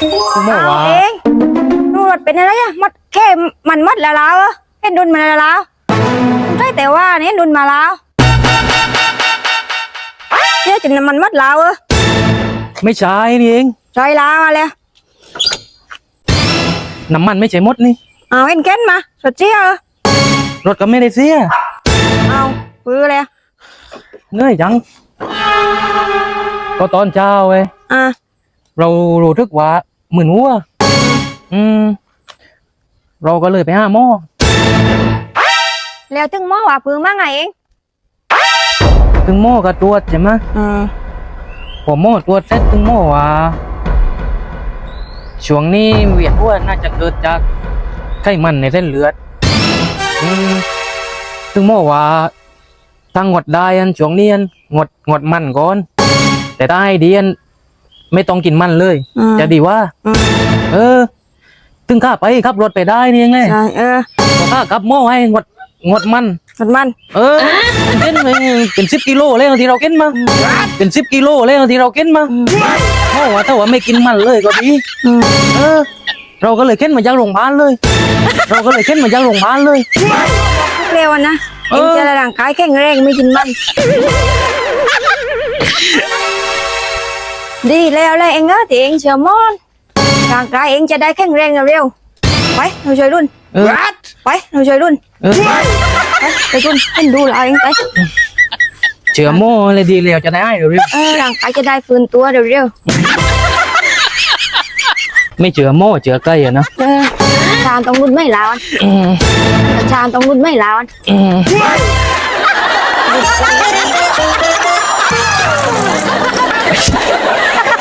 คุณหมอเอาว่าเองดูรถเป็นอะไรอะมัดแค่มันมัดแล้วแล้วอะเห็นดุนมาแล้วแล้วใช่แต่ว่านี่ดุนมาแล้วเจ๊จินมันมัดแล้วเออไม่ใช่นี่เองใช่แล้วมาเลยน้ำมันไม่ใช่หมดนี่เอาเห็นแค้นมาสดเจี๊ยเออรถก็ไม่ได้เสียเอาปื้อเลยเหนื่อยจังก็ตอนเช้าเว้ยอะ เรารู้ทึกว่าเหมือนวัวอืม เราก็เลยไปหาหมอแล้วถึงหมอว่าปื้อมาไงเองถึงหมอก็ตรวจใช่ไหมอืมพอหมอตรวจเสร็จถึงหมอว่าช่วงนี้เวียนหัวน่าจะเกิดจากไขมันในเส้นเลือดอืมถึงหมอว่าทางงดได้อันช่วงนี้อันงดงดมันก่อน แต่ได้ดีอัน ไม่ต้องกินมันเลย อืม จะดีว่าอืมเออ ถึงข้าไปขับรถไปได้นี่ไงใช่เออพอข้าขับหม้อให้งดงดมัน มันมันเออเกินไปเป็นสิบกิโลเลยที่เราเกินมา เป็นสิบกิโลเลยที่เราเกินมาเพราะว่าถ้าว่าไม่กินมันเลยก็ดี อืมเออ เราก็เลยเข็นมาจากโรงพยาบาลเลย เราก็เลยเข็นมาจากโรงพยาบาลเลย เร็วอะนะเอเองอจะร่างกายแข็งแรงไม่กินมัน ดีแล้วแหละเองเออที่เองเชื่อมอนร่างกายเองจะได้แข็งแรงเร็วๆไปเราช่วยรุ่นเออไปเราช่วยรุ่นเออไปไปรุ่นเป็นดูแลเองไปเชื่อหม้อเลยดีแล้วจะได้ให้เร็วเออร่างกายจะได้ฟื้นตัวเร็วๆไม่เชื่อหม้อเชื่อไก่อะนะๆเออชาญต้องรุ่นไม่ลาวันอืมชาญต้องรุ่นไม่ลาวันอืม